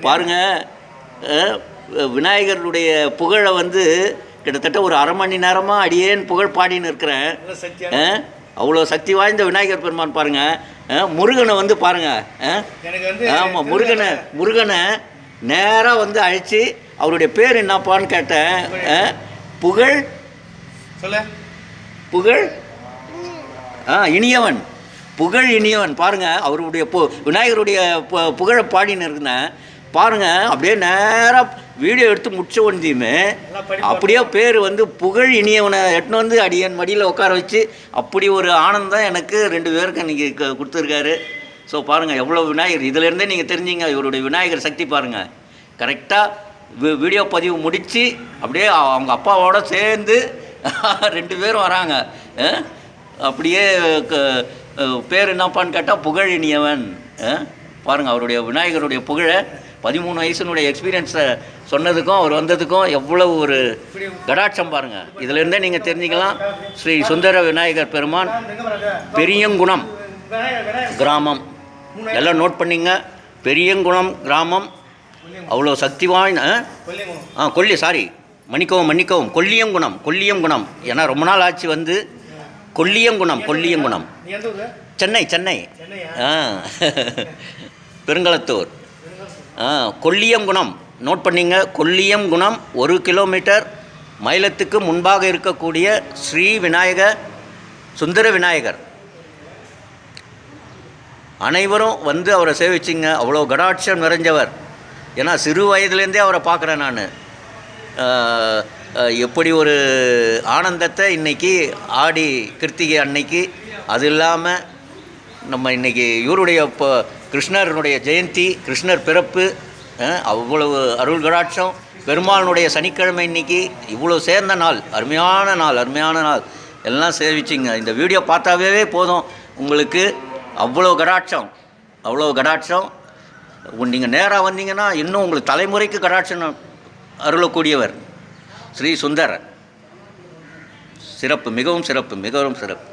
பாருங்கள் விநாயகருடைய புகழை வந்து கிட்டத்தட்ட ஒரு அரை மணி நேரமாக அடியேன் புகழ் பாடின்னு இருக்கிறேன். அவ்வளோ சக்தி வாய்ந்த விநாயகர் பெருமான் பாருங்கள் முருகனை வந்து பாருங்கள் ஆமாம் முருகனை முருகனை நேராக வந்து அழைச்சி அவருடைய பேர் என்னப்பான்னு கேட்டேன். புகழ். சொல்ல. புகழ் ஆ இனியவன். புகழ் இனியவன். பாருங்க அவருடைய பு விநாயகருடைய புகழை பாடின்னு இருந்தேன். பாருங்க அப்படியே நேராக வீடியோ எடுத்து முடிச்ச உடனேயுமே. அப்படியே பேர் வந்து புகழ் இனியவனை எட்டுன்னு வந்து அடியன் மடியில் உட்கார வச்சு அப்படி ஒரு ஆனந்தம் எனக்கு ரெண்டு பேருக்கு இன்னைக்கு க- கொடுத்துருக்காரு. ஸோ பாருங்கள் எவ்வளோ விநாயகர். இதிலேருந்தே நீங்கள் தெரிஞ்சிங்க இவருடைய விநாயகர் சக்தி பாருங்கள் கரெக்டாக வீடியோ பதிவு முடித்து அப்படியே அவ- அவங்க அப்பாவோட சேர்ந்து ரெண்டு பேரும் வராங்க? அப்படியே பேர் என்னப்பான்னு கேட்டால் புகழ் இனியவன். அஹ்? பாருங்க அவருடைய விநாயகருடைய புகழை பதிமூணு வயசுனுடைய எக்ஸ்பீரியன்ஸை சொன்னதுக்கும் அவர் வந்ததுக்கும் எவ்வளவு ஒரு கடாட்சம் பாருங்க. இதிலேருந்தே நீங்கள் தெரிஞ்சுக்கலாம். ஸ்ரீ சுந்தர விநாயகர் பெருமான் பெரியங்குணம் கிராமம். எல்லாம் நோட் பண்ணிங்க. பெரியங்குளம் கிராமம். அவ்வளோ சக்தி வாய்ந்த ஆ? கொல்லி சாரி மன்னிக்கவும் மன்னிக்கவும். கொல்லியங்குணம் கொல்லியங்குணம் ஏன்னா ரொம்ப நாள் ஆச்சு வந்து. கொல்லியங்குணம் கொல்லியங்குணம் சென்னை சென்னை. ஆ. பெருங்களத்தூர். கொல்லியம் கொல்லியங்குணம். நோட் பண்ணிங்க கொல்லியங்குணம் ஒரு கிலோமீட்டர் மயிலத்துக்கு முன்பாக இருக்கக்கூடிய ஸ்ரீ விநாயகர் சுந்தர விநாயகர். அனைவரும் வந்து அவரை சேவிச்சிங்க. அவ்வளோ கடாட்சம் நிறைஞ்சவர். ஏன்னா சிறு வயதுலேருந்தே அவரை பார்க்குறேன் நான். எப்படி ஒரு ஆனந்தத்தை இன்னைக்கு ஆடி கிருத்திகை அன்னைக்கு அது இல்லாமல் நம்ம இன்னைக்கு இவருடைய இப்போ கிருஷ்ணருடைய ஜெயந்தி கிருஷ்ணர் பிறப்பு அவ்வளவு அருள் கடாட்சம். பெருமாளுடைய சனிக்கிழமை இன்னைக்கு இவ்வளோ சேர்ந்த நாள் அருமையான நாள் அருமையான நாள். எல்லாம் சேவிச்சிங்க. இந்த வீடியோ பார்த்தாவே போதும். உங்களுக்கு அவ்வளோ கடாட்சம் அவ்வளோ கடாட்சம். நீங்கள் நேராக வந்தீங்கன்னா இன்னும் உங்களுக்கு தலைமுறைக்கு கடாட்சம் அருளக்கூடியவர் ஸ்ரீ சுந்தர் சிறப்பு மிகவும் சிறப்பு மிகவும் சிறப்பு.